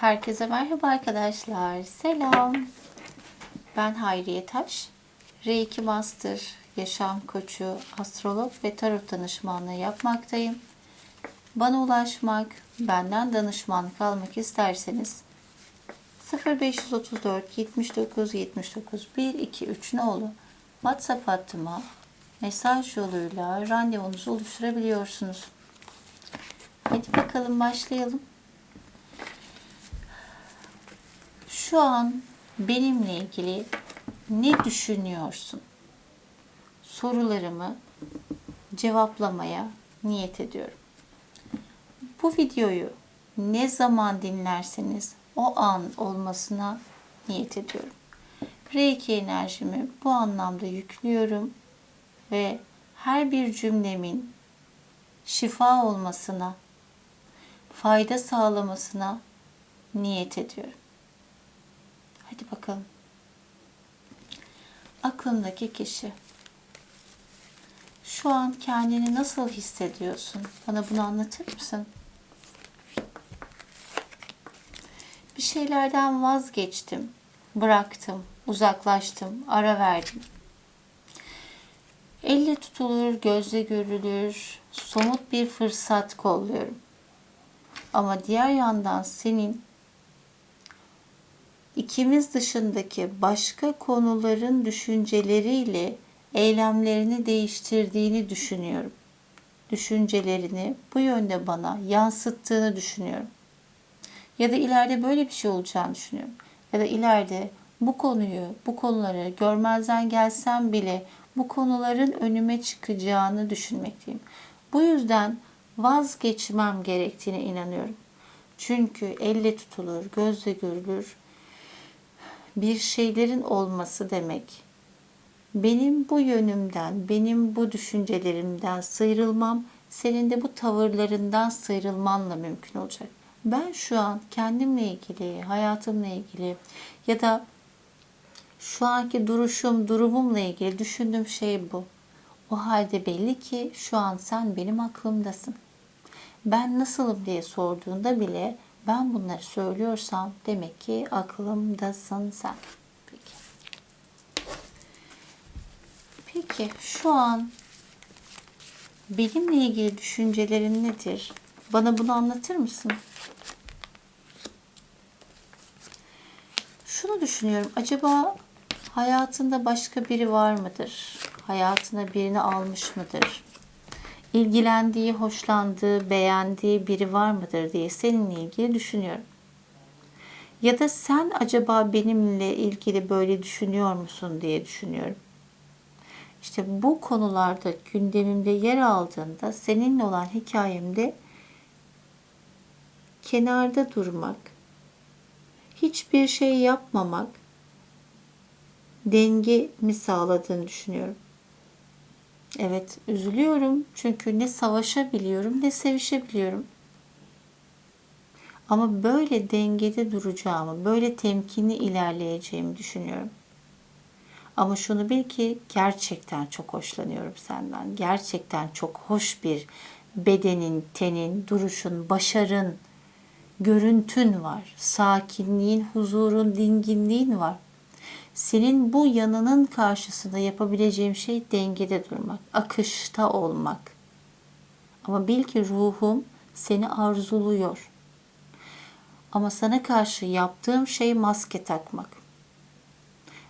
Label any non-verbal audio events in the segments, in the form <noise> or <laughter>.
Herkese merhaba arkadaşlar. Selam. Ben Hayriye Taş. Reiki Master, yaşam koçu, astrolog ve tarot danışmanlığı yapmaktayım. Bana ulaşmak, benden danışmanlık almak isterseniz 0534 79 79 123 nolu WhatsApp hattıma mesaj yoluyla randevunuzu oluşturabiliyorsunuz. Hadi bakalım başlayalım. Şu an benimle ilgili ne düşünüyorsun? Sorularımı cevaplamaya niyet ediyorum. Bu videoyu ne zaman dinlerseniz o an olmasına niyet ediyorum. Reiki enerjimi bu anlamda yüklüyorum ve her bir cümlemin şifa olmasına, fayda sağlamasına niyet ediyorum. Hadi bakalım. Aklındaki kişi. Şu an kendini nasıl hissediyorsun? Bana bunu anlatır mısın? Bir şeylerden vazgeçtim, bıraktım, uzaklaştım, ara verdim. Elle tutulur, gözle görülür, somut bir fırsat kolluyorum. Ama diğer yandan senin ikimiz dışındaki başka konuların düşünceleriyle eylemlerini değiştirdiğini düşünüyorum. Düşüncelerini bu yönde bana yansıttığını düşünüyorum. Ya da ileride böyle bir şey olacağını düşünüyorum. Ya da ileride bu konuyu, bu konuları görmezden gelsem bile bu konuların önüme çıkacağını düşünmekteyim. Bu yüzden vazgeçmem gerektiğine inanıyorum. Çünkü elle tutulur, gözle görülür bir şeylerin olması demek. Benim bu yönümden, benim bu düşüncelerimden sıyrılmam, senin de bu tavırlarından sıyrılmanla mümkün olacak. Ben şu an kendimle ilgili, hayatımla ilgili ya da şu anki duruşum, durumumla ilgili düşündüğüm şey bu. O halde belli ki şu an sen benim aklımdasın. Ben nasılım diye sorduğunda bile ben bunları söylüyorsam demek ki aklımdasın sen. Peki. Peki şu an benimle ilgili düşüncelerin nedir? Bana bunu anlatır mısın? Şunu düşünüyorum. Acaba hayatında başka biri var mıdır? Hayatına birini almış mıdır? İlgilendiği, hoşlandığı, beğendiği biri var mıdır diye seninle ilgili düşünüyorum. Ya da sen acaba benimle ilgili böyle düşünüyor musun diye düşünüyorum. İşte bu konularda gündemimde yer aldığında seninle olan hikayemde kenarda durmak, hiçbir şey yapmamak dengemi sağladığını düşünüyorum. Evet, üzülüyorum çünkü ne savaşabiliyorum ne sevişebiliyorum. Ama böyle dengede duracağımı, böyle temkinli ilerleyeceğimi düşünüyorum. Ama şunu bil ki gerçekten çok hoşlanıyorum senden. Gerçekten çok hoş bir bedenin, tenin, duruşun, başarın, görüntün var. Sakinliğin, huzurun, dinginliğin var. Senin bu yanının karşısında yapabileceğim şey dengede durmak, akışta olmak. Ama bil ki ruhum seni arzuluyor. Ama sana karşı yaptığım şey maske takmak.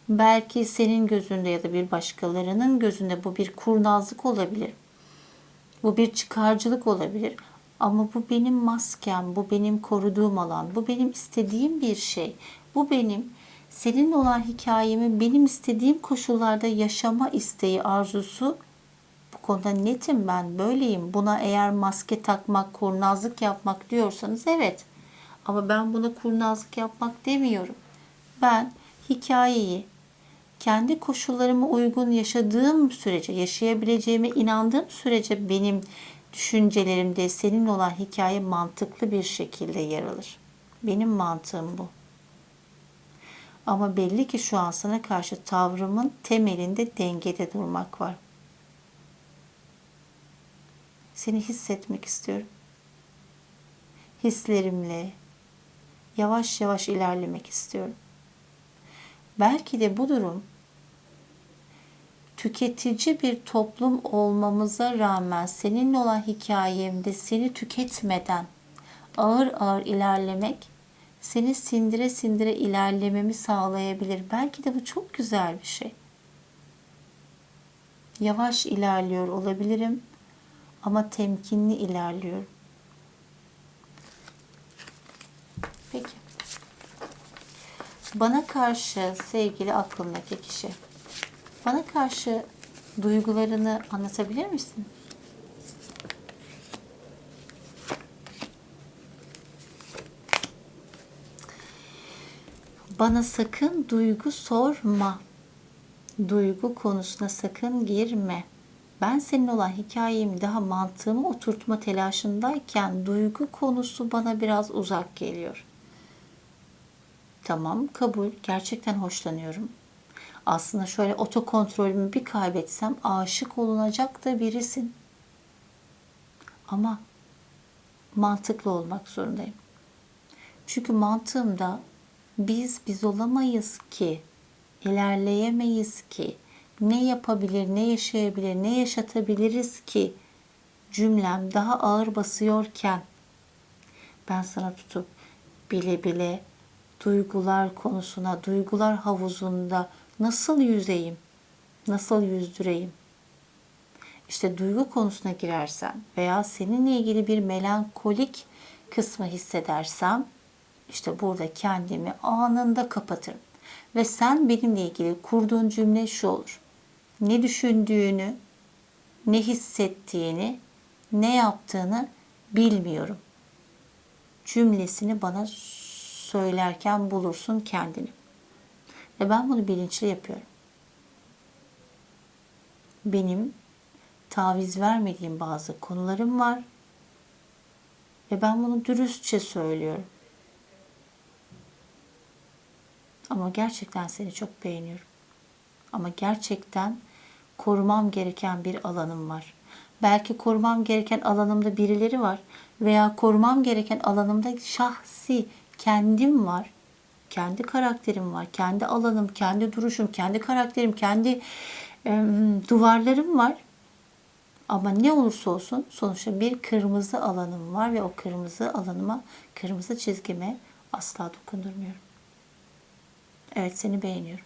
Belki senin gözünde ya da bir başkalarının gözünde bu bir kurnazlık olabilir. Bu bir çıkarcılık olabilir. Ama bu benim maskem, bu benim koruduğum alan, bu benim istediğim bir şey. Bu benim seninle olan hikayemi benim istediğim koşullarda yaşama isteği, arzusu bu konuda netim ben böyleyim. Buna eğer maske takmak, kurnazlık yapmak diyorsanız evet. Ama ben buna kurnazlık yapmak demiyorum. Ben hikayeyi kendi koşullarıma uygun yaşadığım sürece, yaşayabileceğime inandığım sürece benim düşüncelerimde seninle olan hikaye mantıklı bir şekilde yer alır. Benim mantığım bu. Ama belli ki şu an sana karşı tavrımın temelinde dengede durmak var. Seni hissetmek istiyorum. Hislerimle, yavaş yavaş ilerlemek istiyorum. Belki de bu durum tüketici bir toplum olmamıza rağmen seninle olan hikayemde seni tüketmeden ağır ağır ilerlemek seni sindire sindire ilerlememi sağlayabilir. Belki de bu çok güzel bir şey. Yavaş ilerliyor olabilirim ama temkinli ilerliyorum. Peki. Bana karşı sevgili aklımdaki kişi. Bana karşı duygularını anlatabilir misin? Bana sakın duygu sorma. Duygu konusuna sakın girme. Ben senin olan hikayemi daha mantığımı oturtma telaşındayken duygu konusu bana biraz uzak geliyor. Tamam kabul. Gerçekten hoşlanıyorum. Aslında şöyle otokontrolümü bir kaybetsem aşık olunacak da birisin. Ama mantıklı olmak zorundayım. Çünkü mantığımda biz biz olamayız ki, ilerleyemeyiz ki, ne yapabilir, ne yaşayabilir, ne yaşatabiliriz ki cümlem daha ağır basıyorken ben sana tutup bile bile duygular konusuna, duygular havuzunda nasıl yüzeyim, nasıl yüzdüreyim? İşte duygu konusuna girersem veya seninle ilgili bir melankolik kısmı hissedersem işte burada kendimi anında kapatırım. Ve sen benimle ilgili kurduğun cümle şu olur. Ne düşündüğünü, ne hissettiğini, ne yaptığını bilmiyorum. Cümlesini bana söylerken bulursun kendini. Ve ben bunu bilinçli yapıyorum. Benim taviz vermediğim bazı konularım var. Ve ben bunu dürüstçe söylüyorum. Ama gerçekten seni çok beğeniyorum. Ama gerçekten korumam gereken bir alanım var. Belki korumam gereken alanımda birileri var veya korumam gereken alanımda şahsi kendim var. Kendi karakterim var, kendi alanım, kendi duruşum, kendi karakterim, kendi e, duvarlarım var. Ama ne olursa olsun sonuçta bir kırmızı alanım var ve o kırmızı alanıma, kırmızı çizgime asla dokundurmuyorum. Evet seni beğeniyorum.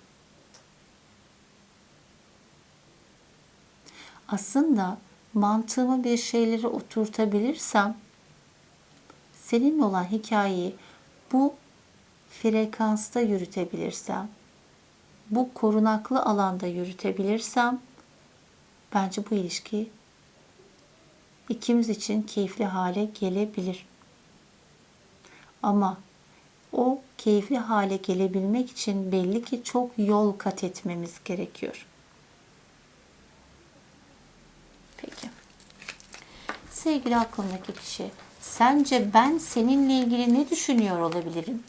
Aslında mantığıma bir şeyleri oturtabilirsem seninle olan hikayeyi bu frekansta yürütebilirsem, bu korunaklı alanda yürütebilirsem bence bu ilişki ikimiz için keyifli hale gelebilir. Ama o keyifli hale gelebilmek için belli ki çok yol kat etmemiz gerekiyor. Peki. Sevgili aklımdaki kişi, sence ben seninle ilgili ne düşünüyor olabilirim?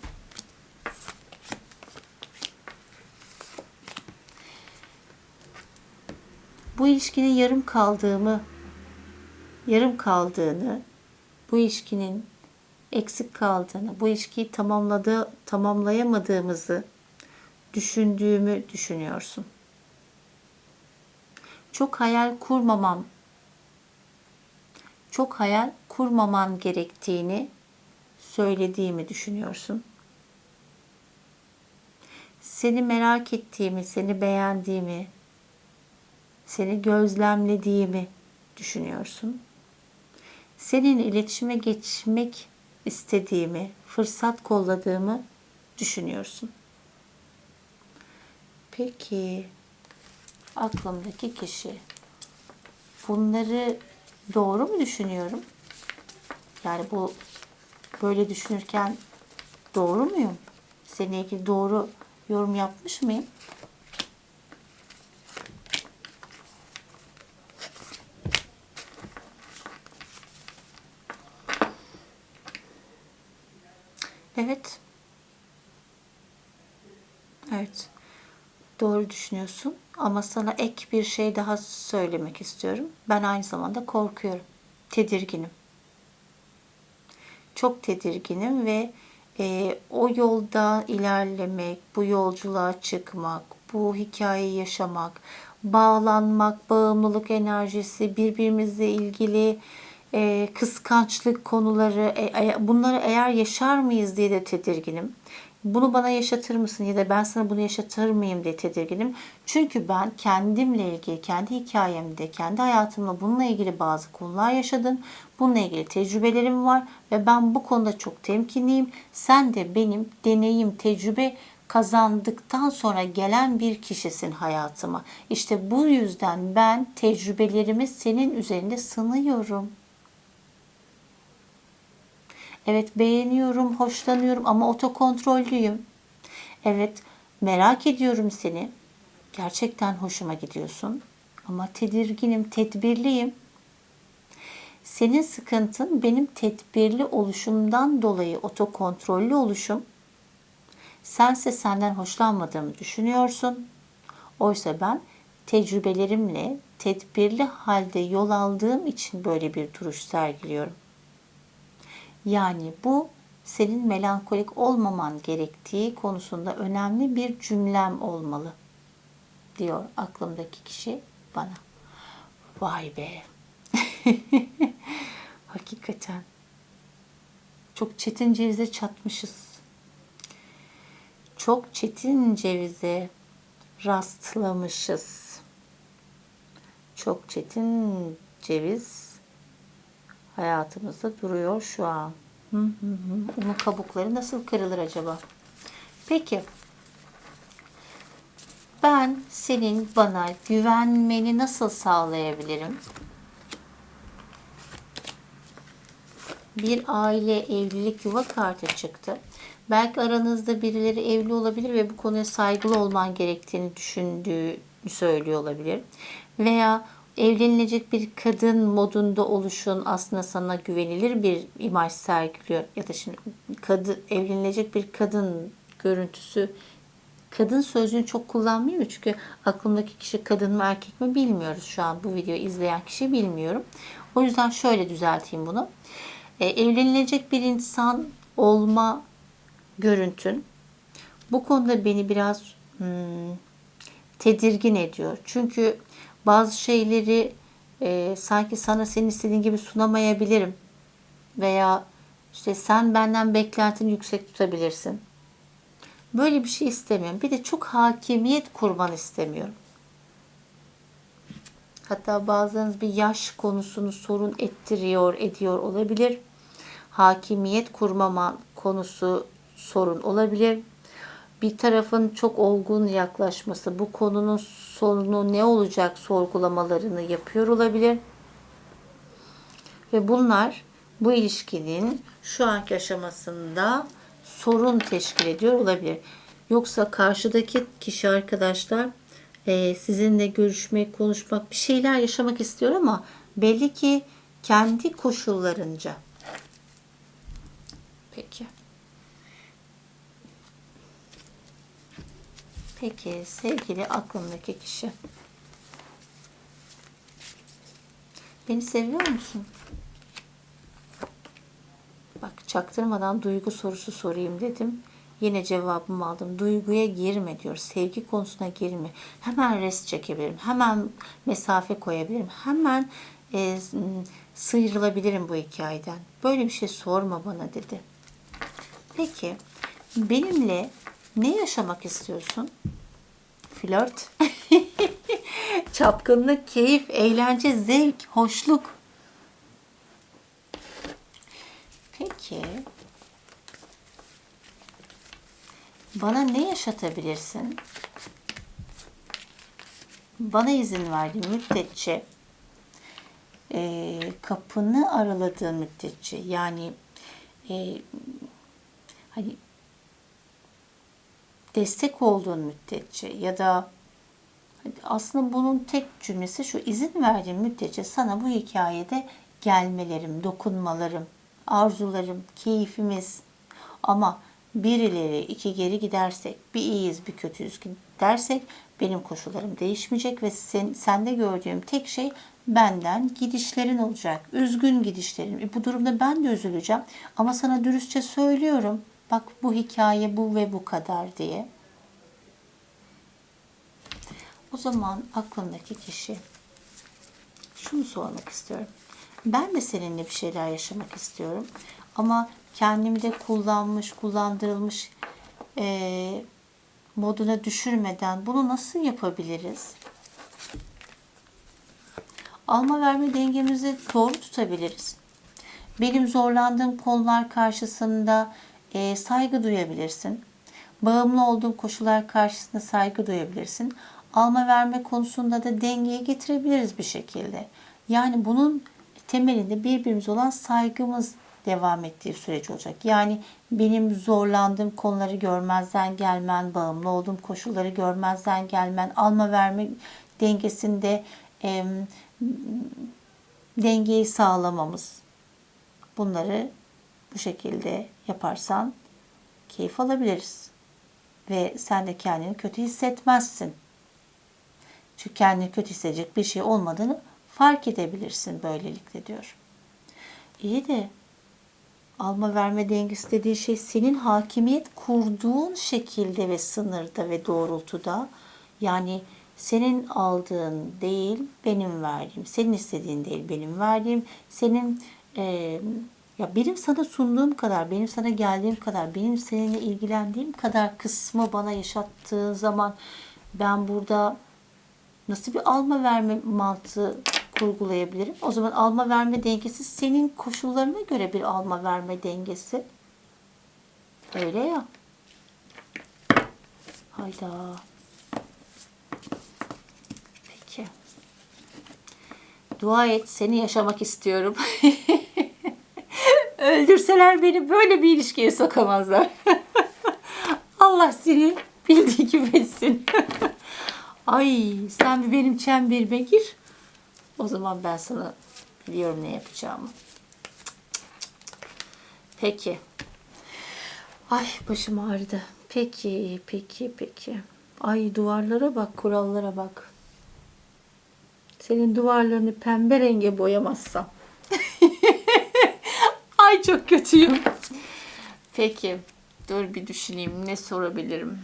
Bu ilişkinin yarım kaldığımı, yarım kaldığını, bu ilişkinin eksik kaldığını, bu ilişkiyi tamamladığı, tamamlayamadığımızı düşündüğümü düşünüyorsun. Çok hayal kurmamam, çok hayal kurmaman gerektiğini söylediğimi düşünüyorsun. Seni merak ettiğimi, seni beğendiğimi, seni gözlemlediğimi düşünüyorsun. Senin iletişime geçmek istediğimi, fırsat kolladığımı düşünüyorsun. Peki aklımdaki kişi bunları doğru mu düşünüyorum? Yani bu böyle düşünürken doğru muyum? Seninle ilgili doğru yorum yapmış mıyım? Evet. Evet. Doğru düşünüyorsun ama sana ek bir şey daha söylemek istiyorum. Ben aynı zamanda korkuyorum. Tedirginim. Çok tedirginim ve e, o yolda ilerlemek, bu yolculuğa çıkmak, bu hikayeyi yaşamak, bağlanmak, bağımlılık enerjisi, birbirimizle ilgili e, kıskançlık konuları, e, e, bunları eğer yaşar mıyız diye de tedirginim. Bunu bana yaşatır mısın ya da ben sana bunu yaşatır mıyım diye tedirginim. Çünkü ben kendimle ilgili, kendi hikayemde, kendi hayatımla bununla ilgili bazı konular yaşadım. Bununla ilgili tecrübelerim var ve ben bu konuda çok temkinliyim. Sen de benim deneyim, tecrübe kazandıktan sonra gelen bir kişisin hayatıma. İşte bu yüzden ben tecrübelerimi senin üzerinde sınıyorum. Evet beğeniyorum, hoşlanıyorum ama otokontrollüyüm. Evet merak ediyorum seni. Gerçekten hoşuma gidiyorsun. Ama tedirginim, tedbirliyim. Senin sıkıntın benim tedbirli oluşumdan dolayı otokontrollü oluşum. Sense senden hoşlanmadığımı düşünüyorsun. Oysa ben tecrübelerimle tedbirli halde yol aldığım için böyle bir duruş sergiliyorum. Yani bu senin melankolik olmaman gerektiği konusunda önemli bir cümlem olmalı diyor aklımdaki kişi bana. Vay be. <laughs> Hakikaten. Çok çetin cevize çatmışız. Çok çetin cevize rastlamışız. Çok çetin ceviz hayatımızda duruyor şu an. Hı kabukları nasıl kırılır acaba? Peki. Ben senin bana güvenmeni nasıl sağlayabilirim? Bir aile, evlilik, yuva kartı çıktı. Belki aranızda birileri evli olabilir ve bu konuya saygılı olman gerektiğini düşündüğü söylüyor olabilir. Veya evlenilecek bir kadın modunda oluşun aslında sana güvenilir bir imaj sergiliyor. Ya da şimdi kadı, evlenilecek bir kadın görüntüsü kadın sözcüğünü çok kullanmıyorum çünkü aklımdaki kişi kadın mı erkek mi bilmiyoruz şu an bu videoyu izleyen kişi bilmiyorum. O yüzden şöyle düzelteyim bunu. E, evlenilecek bir insan olma görüntün bu konuda beni biraz hmm, tedirgin ediyor. Çünkü bazı şeyleri e, sanki sana senin istediğin gibi sunamayabilirim. Veya işte sen benden beklentini yüksek tutabilirsin. Böyle bir şey istemiyorum. Bir de çok hakimiyet kurban istemiyorum. Hatta bazılarınız bir yaş konusunu sorun ettiriyor, ediyor olabilir. Hakimiyet kurmama konusu sorun olabilir bir tarafın çok olgun yaklaşması, bu konunun sonu ne olacak sorgulamalarını yapıyor olabilir. Ve bunlar bu ilişkinin şu anki aşamasında sorun teşkil ediyor olabilir. Yoksa karşıdaki kişi arkadaşlar e, sizinle görüşmek, konuşmak, bir şeyler yaşamak istiyor ama belli ki kendi koşullarınca. Peki. Peki sevgili aklımdaki kişi. Beni seviyor musun? Bak çaktırmadan duygu sorusu sorayım dedim. Yine cevabımı aldım. Duyguya girme diyor. Sevgi konusuna girme. Hemen rest çekebilirim. Hemen mesafe koyabilirim. Hemen e, sıyrılabilirim bu hikayeden. Böyle bir şey sorma bana dedi. Peki benimle ne yaşamak istiyorsun? Flört. <laughs> Çapkınlık, keyif, eğlence, zevk, hoşluk. Peki. Bana ne yaşatabilirsin? Bana izin verdiğin müddetçe e, kapını araladığın müddetçe yani e, hani destek olduğun müddetçe ya da aslında bunun tek cümlesi şu izin verdiğim müddetçe sana bu hikayede gelmelerim, dokunmalarım, arzularım, keyfimiz ama birileri iki geri gidersek, bir iyiyiz bir kötüyüz dersek benim koşullarım değişmeyecek ve sen, sende gördüğüm tek şey benden gidişlerin olacak. Üzgün gidişlerin. E bu durumda ben de üzüleceğim. Ama sana dürüstçe söylüyorum. Bak bu hikaye bu ve bu kadar diye. O zaman aklındaki kişi şunu sormak istiyorum. Ben de seninle bir şeyler yaşamak istiyorum. Ama kendimi de kullanmış, kullandırılmış eee, moduna düşürmeden bunu nasıl yapabiliriz? Alma verme dengemizi doğru tutabiliriz. Benim zorlandığım konular karşısında eee, saygı duyabilirsin. Bağımlı olduğum koşullar karşısında saygı duyabilirsin. Alma verme konusunda da dengeye getirebiliriz bir şekilde. Yani bunun temelinde birbirimize olan saygımız devam ettiği süreç olacak. Yani benim zorlandığım konuları görmezden gelmen, bağımlı olduğum koşulları görmezden gelmen, alma verme dengesinde em, dengeyi sağlamamız. Bunları bu şekilde yaparsan keyif alabiliriz. Ve sen de kendini kötü hissetmezsin. Çünkü kendini kötü hissedecek bir şey olmadığını fark edebilirsin böylelikle diyor. İyi de alma verme dengesi dediği şey senin hakimiyet kurduğun şekilde ve sınırda ve doğrultuda yani senin aldığın değil benim verdiğim, senin istediğin değil benim verdiğim, senin eee, ya benim sana sunduğum kadar, benim sana geldiğim kadar, benim seninle ilgilendiğim kadar kısmı bana yaşattığın zaman ben burada nasıl bir alma verme mantığı kurgulayabilirim? O zaman alma verme dengesi senin koşullarına göre bir alma verme dengesi. Öyle ya. Hayda. Peki. Dua et seni yaşamak istiyorum. <laughs> Öldürseler beni böyle bir ilişkiye sokamazlar. <laughs> Allah seni bildiği gibi etsin. <laughs> Ay sen bir benim çemberime gir. O zaman ben sana biliyorum ne yapacağımı. Peki. Ay başım ağrıdı. Peki, peki, peki. Ay duvarlara bak, kurallara bak. Senin duvarlarını pembe renge boyamazsam. Ay çok kötüyüm. Peki. Dur bir düşüneyim. Ne sorabilirim?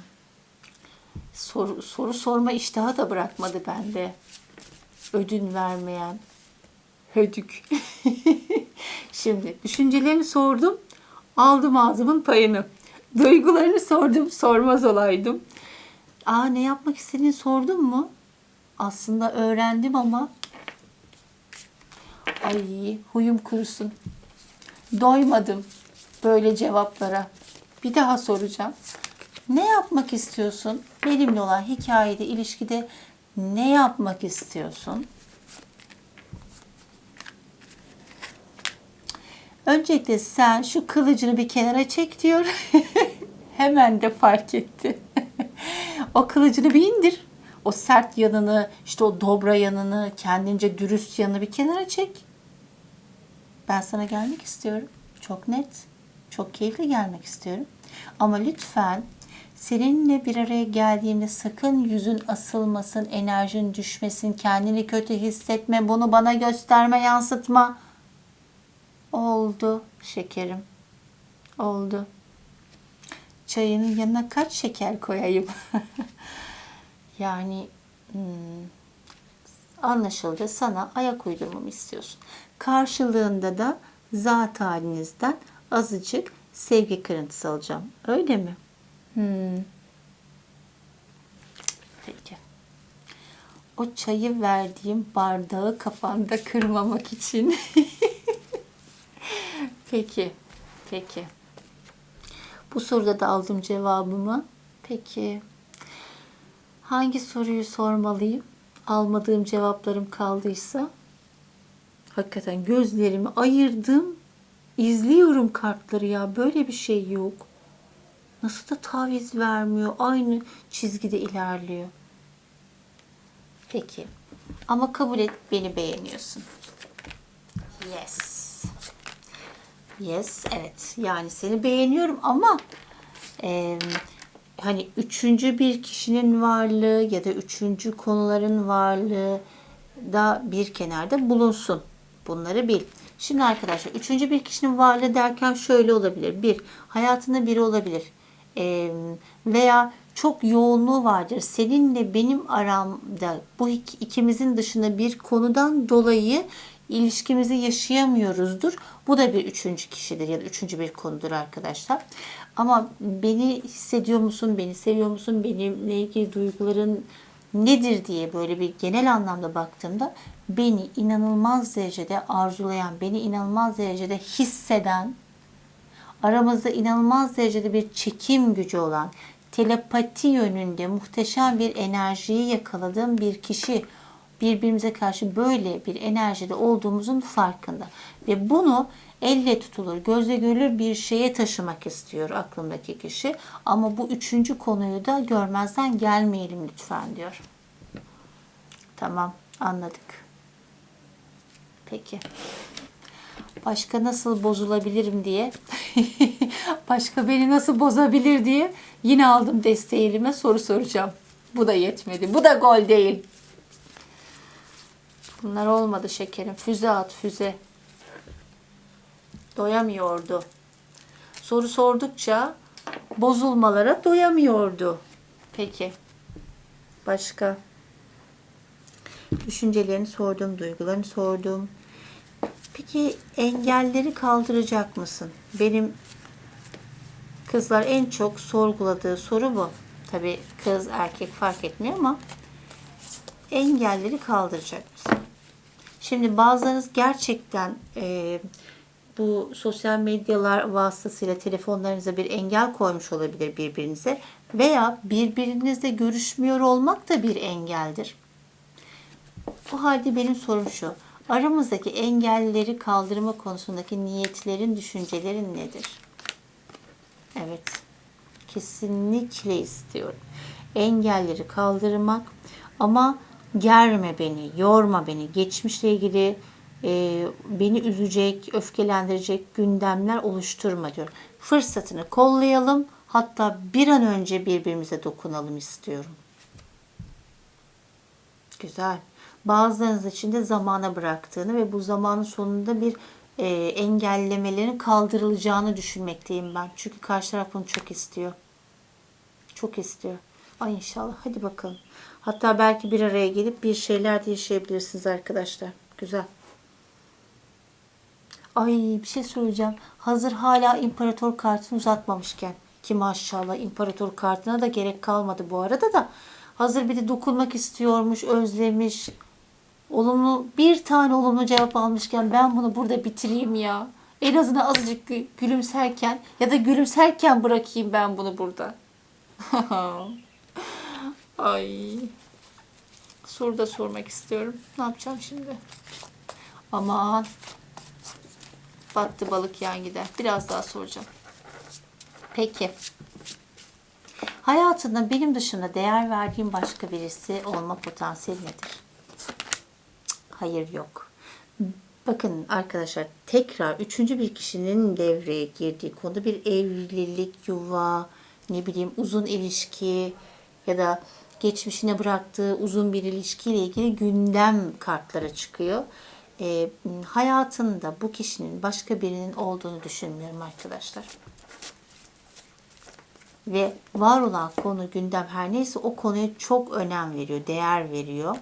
Soru, soru sorma iştahı da bırakmadı bende. Ödün vermeyen. Hödük. <laughs> Şimdi düşüncelerini sordum. Aldım ağzımın payını. Duygularını sordum. Sormaz olaydım. Aa ne yapmak istediğini sordum mu? Aslında öğrendim ama ay huyum kurusun. Doymadım böyle cevaplara. Bir daha soracağım. Ne yapmak istiyorsun? Benimle olan hikayede, ilişkide ne yapmak istiyorsun? Öncelikle sen şu kılıcını bir kenara çek diyor. <laughs> Hemen de fark etti. <laughs> o kılıcını bir indir. O sert yanını, işte o dobra yanını, kendince dürüst yanını bir kenara çek. Ben sana gelmek istiyorum. Çok net, çok keyifli gelmek istiyorum. Ama lütfen seninle bir araya geldiğimde sakın yüzün asılmasın, enerjin düşmesin, kendini kötü hissetme, bunu bana gösterme, yansıtma. Oldu şekerim. Oldu. Çayının yanına kaç şeker koyayım? <laughs> yani hmm, anlaşıldı sana ayak uydurmamı istiyorsun. Karşılığında da zat halinizden azıcık sevgi kırıntısı alacağım. Öyle mi? Hmm. Peki. O çayı verdiğim bardağı kafanda kırmamak için. <laughs> peki. Peki. Bu soruda da aldım cevabımı. Peki. Hangi soruyu sormalıyım? Almadığım cevaplarım kaldıysa. Hakikaten gözlerimi ayırdım. İzliyorum kartları ya. Böyle bir şey yok. Nasıl da taviz vermiyor. Aynı çizgide ilerliyor. Peki. Ama kabul et beni beğeniyorsun. Yes. Yes, evet. Yani seni beğeniyorum ama e, hani üçüncü bir kişinin varlığı ya da üçüncü konuların varlığı da bir kenarda bulunsun. Bunları bil. Şimdi arkadaşlar üçüncü bir kişinin varlığı derken şöyle olabilir. Bir, hayatında biri olabilir. Ee, veya çok yoğunluğu vardır. Seninle benim aramda bu ik- ikimizin dışında bir konudan dolayı ilişkimizi yaşayamıyoruzdur. Bu da bir üçüncü kişidir ya da üçüncü bir konudur arkadaşlar. Ama beni hissediyor musun, beni seviyor musun, benimle ilgili duyguların nedir diye böyle bir genel anlamda baktığımda beni inanılmaz derecede arzulayan, beni inanılmaz derecede hisseden, aramızda inanılmaz derecede bir çekim gücü olan, telepati yönünde muhteşem bir enerjiyi yakaladığım bir kişi birbirimize karşı böyle bir enerjide olduğumuzun farkında. Ve bunu elle tutulur, gözle görülür bir şeye taşımak istiyor aklımdaki kişi. Ama bu üçüncü konuyu da görmezden gelmeyelim lütfen diyor. Tamam anladık. Peki. Başka nasıl bozulabilirim diye. <laughs> Başka beni nasıl bozabilir diye yine aldım desteği elime soru soracağım. Bu da yetmedi. Bu da gol değil. Bunlar olmadı şekerim. Füze at füze. Doyamıyordu. Soru sordukça bozulmalara doyamıyordu. Peki. Başka? Düşüncelerini sordum, duygularını sordum. Peki engelleri kaldıracak mısın? Benim kızlar en çok sorguladığı soru bu. Tabii kız erkek fark etmiyor ama engelleri kaldıracak mısın? Şimdi bazılarınız gerçekten e, bu sosyal medyalar vasıtasıyla telefonlarınıza bir engel koymuş olabilir birbirinize veya birbirinizle görüşmüyor olmak da bir engeldir. Bu halde benim sorum şu. Aramızdaki engelleri kaldırma konusundaki niyetlerin, düşüncelerin nedir? Evet. Kesinlikle istiyorum. Engelleri kaldırmak ama germe beni, yorma beni. Geçmişle ilgili e, beni üzecek, öfkelendirecek gündemler oluşturma diyor. Fırsatını kollayalım. Hatta bir an önce birbirimize dokunalım istiyorum. Güzel. Bazılarınız için de zamana bıraktığını ve bu zamanın sonunda bir e, engellemelerin kaldırılacağını düşünmekteyim ben. Çünkü karşı taraf bunu çok istiyor. Çok istiyor. Ay inşallah. Hadi bakalım. Hatta belki bir araya gelip bir şeyler de yaşayabilirsiniz arkadaşlar. Güzel. Ay bir şey söyleyeceğim. Hazır hala imparator kartını uzatmamışken ki maşallah imparator kartına da gerek kalmadı bu arada da hazır bir de dokunmak istiyormuş, özlemiş. Olumlu bir tane olumlu cevap almışken ben bunu burada bitireyim ya. En azından azıcık gü- gülümserken ya da gülümserken bırakayım ben bunu burada. <laughs> Ay. Soru da sormak istiyorum. Ne yapacağım şimdi? Aman. Battı balık yan gider. Biraz daha soracağım. Peki. Hayatında benim dışında değer verdiğim başka birisi olma potansiyeli nedir? Hayır yok. Bakın arkadaşlar tekrar üçüncü bir kişinin devreye girdiği konuda bir evlilik, yuva, ne bileyim uzun ilişki ya da geçmişine bıraktığı uzun bir ilişkiyle ilgili gündem kartları çıkıyor. Ee, hayatında bu kişinin başka birinin olduğunu düşünmüyorum arkadaşlar ve var olan konu gündem her neyse o konuya çok önem veriyor, değer veriyor.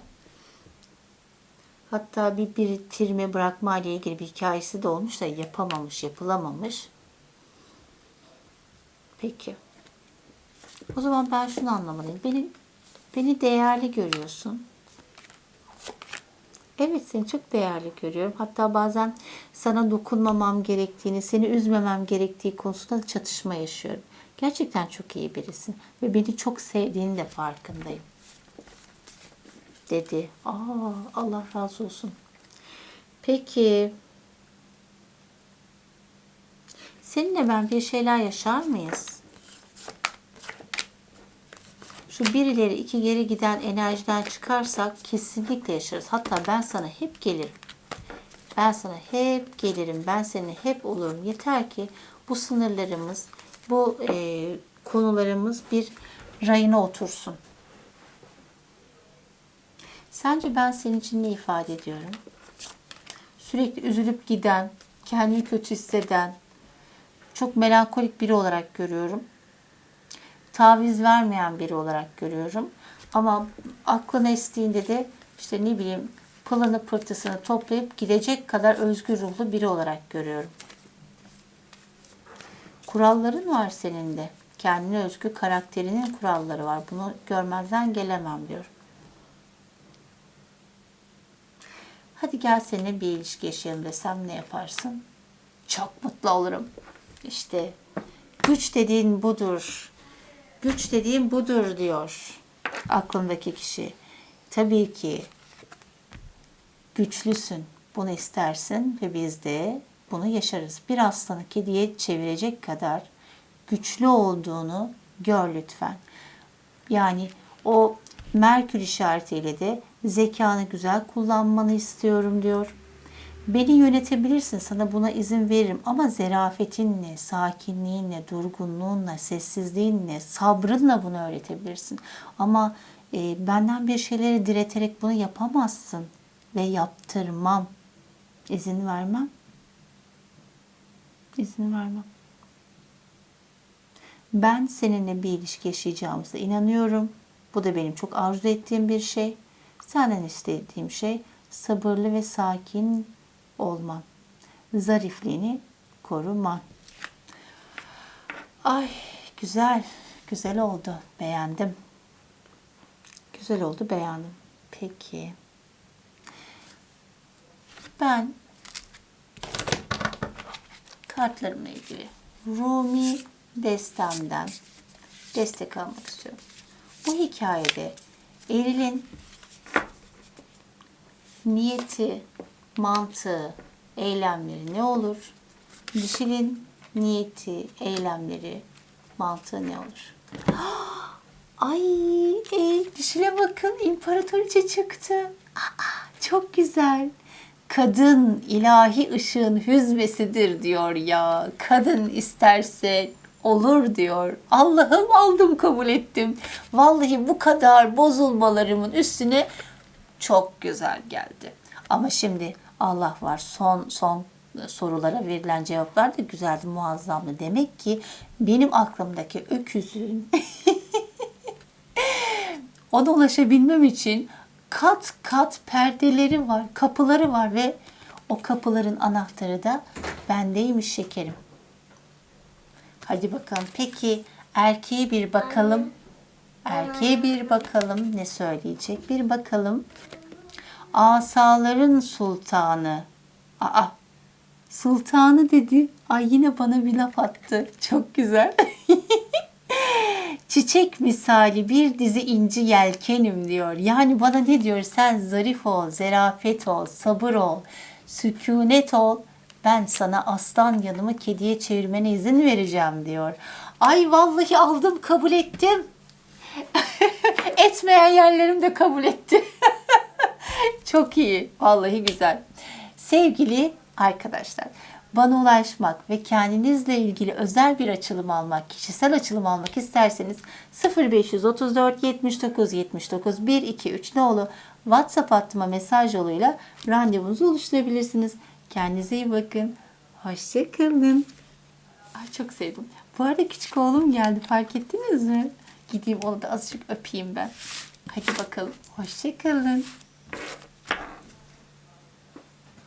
Hatta bir bitirme bırakma ile ilgili bir hikayesi de olmuş da yapamamış, yapılamamış. Peki. O zaman ben şunu anlamalıyım. Beni, beni değerli görüyorsun. Evet seni çok değerli görüyorum. Hatta bazen sana dokunmamam gerektiğini, seni üzmemem gerektiği konusunda çatışma yaşıyorum. Gerçekten çok iyi birisin ve beni çok sevdiğini de farkındayım. Dedi. Aa, Allah razı olsun. Peki. Seninle ben bir şeyler yaşar mıyız? Şu bir iki geri giden enerjiden çıkarsak kesinlikle yaşarız. Hatta ben sana hep gelirim. Ben sana hep gelirim. Ben seninle hep olurum. Yeter ki bu sınırlarımız, bu e, konularımız bir rayına otursun. Sence ben senin için ne ifade ediyorum? sürekli üzülüp giden, kendini kötü hisseden, çok melankolik biri olarak görüyorum. Taviz vermeyen biri olarak görüyorum. Ama aklına estiğinde de işte ne bileyim pılını pırtısını toplayıp gidecek kadar özgür ruhlu biri olarak görüyorum. Kuralların var senin de. Kendine özgü karakterinin kuralları var. Bunu görmezden gelemem diyorum. Hadi gel seninle bir ilişki yaşayalım desem ne yaparsın? Çok mutlu olurum. İşte güç dediğin budur. Güç dediğin budur diyor aklındaki kişi. Tabii ki güçlüsün. Bunu istersin ve biz de bunu yaşarız. Bir aslanı kediye çevirecek kadar güçlü olduğunu gör lütfen. Yani o Merkür işaretiyle de zekanı güzel kullanmanı istiyorum diyor. Beni yönetebilirsin, sana buna izin veririm ama zerafetinle, sakinliğinle, durgunluğunla, sessizliğinle, sabrınla bunu öğretebilirsin. Ama e, benden bir şeyleri direterek bunu yapamazsın ve yaptırmam. İzin vermem. İzin vermem. Ben seninle bir ilişki yaşayacağımıza inanıyorum. Bu da benim çok arzu ettiğim bir şey. Senden istediğim şey sabırlı ve sakin olman. Zarifliğini koruman. Ay güzel. Güzel oldu. Beğendim. Güzel oldu. Beğendim. Peki. Ben kartlarımla ilgili Rumi destemden destek almak istiyorum. Bu hikayede Eril'in niyeti, mantığı, eylemleri ne olur? Dişilin niyeti, eylemleri, mantığı ne olur? <gasps> Ay, e, dişile bakın imparatoriçe çıktı. Aa, çok güzel. Kadın ilahi ışığın hüzmesidir diyor ya. Kadın isterse olur diyor. Allah'ım aldım kabul ettim. Vallahi bu kadar bozulmalarımın üstüne çok güzel geldi. Ama şimdi Allah var son son sorulara verilen cevaplar da güzeldi muazzamdı. Demek ki benim aklımdaki öküzün <laughs> ona ulaşabilmem için kat kat perdeleri var, kapıları var ve o kapıların anahtarı da bendeymiş şekerim. Hadi bakalım. Peki erkeğe bir bakalım. Erkeğe bir bakalım ne söyleyecek. Bir bakalım. Asaların sultanı. Aa, sultanı dedi. Ay yine bana bir laf attı. Çok güzel. <laughs> Çiçek misali bir dizi inci yelkenim diyor. Yani bana ne diyor? Sen zarif ol, zerafet ol, sabır ol, sükunet ol. Ben sana aslan yanımı kediye çevirmene izin vereceğim diyor. Ay vallahi aldım kabul ettim. <laughs> Etmeyen yerlerim de kabul etti. <laughs> Çok iyi. Vallahi güzel. Sevgili arkadaşlar, bana ulaşmak ve kendinizle ilgili özel bir açılım almak, kişisel açılım almak isterseniz 0534 79 79 123 nolu WhatsApp hattıma mesaj yoluyla randevunuzu oluşturabilirsiniz. Kendinize iyi bakın. Hoşçakalın. Ay çok sevdim. Bu arada küçük oğlum geldi fark ettiniz mi? Gideyim onu da azıcık öpeyim ben. Hadi bakalım. Hoşçakalın. you